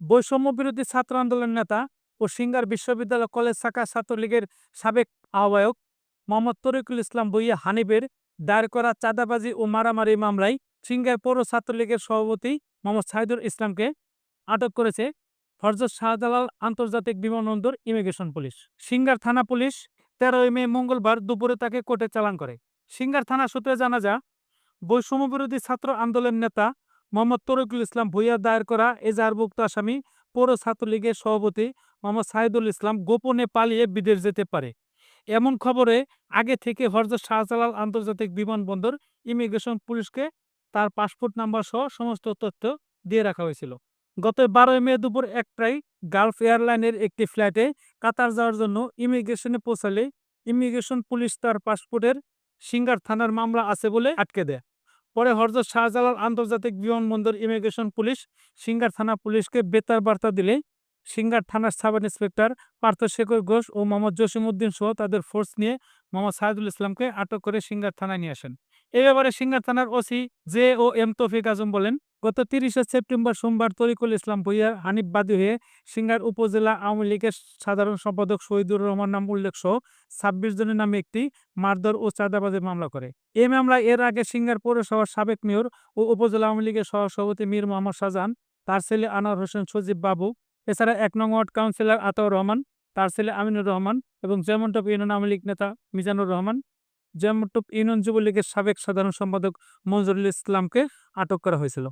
বৈষম্য বিরোধী ছাত্র আন্দোলন নেতা ও সিঙ্গার বিশ্ববিদ্যালয় কলেজ শাখা ছাত্রলীগের সাবেক আহ্বায়ক মোহাম্মদ তরিকুল ইসলাম বইয়া হানিবের দায়ের করা চাঁদাবাজি ও মারামারি মামলায় সিঙ্গার পৌর ছাত্রলীগের সভাপতি মোহাম্মদ সাইদুল ইসলামকে আটক করেছে ফরজত শাহজালাল আন্তর্জাতিক বিমানবন্দর ইমিগ্রেশন পুলিশ। সিঙ্গার থানা পুলিশ তেরোই মে মঙ্গলবার দুপুরে তাকে কোর্টে চালান করে। সিঙ্গার থানা সূত্রে জানা যা বৈষম্য বিরোধী ছাত্র আন্দোলন নেতা মোহাম্মদ তরিকুল ইসলাম ভুইয়া দায়ের করা এজাহারভুক্ত আসামি পৌর ছাত্রলীগের সভাপতি মোহাম্মদ সাহিদুল ইসলাম গোপনে পালিয়ে বিদেশ যেতে পারে। এমন খবরে আগে থেকে হরজত শাহজালাল আন্তর্জাতিক বিমানবন্দর, ইমিগ্রেশন পুলিশকে তার পাসপোর্ট নাম্বার সহ সমস্ত তথ্য দিয়ে রাখা হয়েছিল। গত বারোই মে দুপুর একটাই গালফ এয়ারলাইনের একটি ফ্লাইটে কাতার যাওয়ার জন্য ইমিগ্রেশনে পৌঁছালে ইমিগ্রেশন পুলিশ তার পাসপোর্টের সিঙ্গার থানার মামলা আছে বলে আটকে দেয়। পরে হরজত শাহজালাল আন্তর্জাতিক বিমানবন্দর ইমিগ্রেশন পুলিশ সিঙ্গার থানা পুলিশকে বেতার বার্তা দিলে সিঙ্গার থানার সাব ইন্সপেক্টর পার্থ শেখর ঘোষ ও মোহাম্মদ জসিমউদ্দিন সহ তাদের ফোর্স নিয়ে মোহাম্মদ সাহেদুল ইসলামকে আটক করে সিঙ্গার থানায় নিয়ে আসেন। এ ব্যাপারে সিঙ্গার থানার ওসি জে ও এম তৌফিক আজম বলেন, গত তিরিশে সেপ্টেম্বর সোমবার তরিকুল ইসলাম ভুইয়া হানিফ বাদী হয়ে সিঙ্গার উপজেলা আওয়ামী লীগের সাধারণ সম্পাদক শহীদুর রহমান নাম উল্লেখ সহ ছাব্বিশ জনের নামে একটি মারধর ও চাঁদাবাজির মামলা করে। এই মামলায় এর আগে সিঙ্গার পৌরসভার সাবেক মেয়র ও উপজেলা আওয়ামী লীগের সহসভাপতি মীর মোহাম্মদ শাহজাহান, তার ছেলে আনোয়ার হোসেন সজীব বাবু, এছাড়া এক নং ওয়ার্ড কাউন্সিলর আতাউর রহমান, তার ছেলে আমিনুর রহমান এবং জেমন্টপ ইউনিয়ন আওয়ামী লীগ নেতা মিজানুর রহমান জেমন্টপ ইউনিয়ন যুবলীগের সাবেক সাধারণ সম্পাদক মঞ্জুরুল ইসলামকে আটক করা হয়েছিল।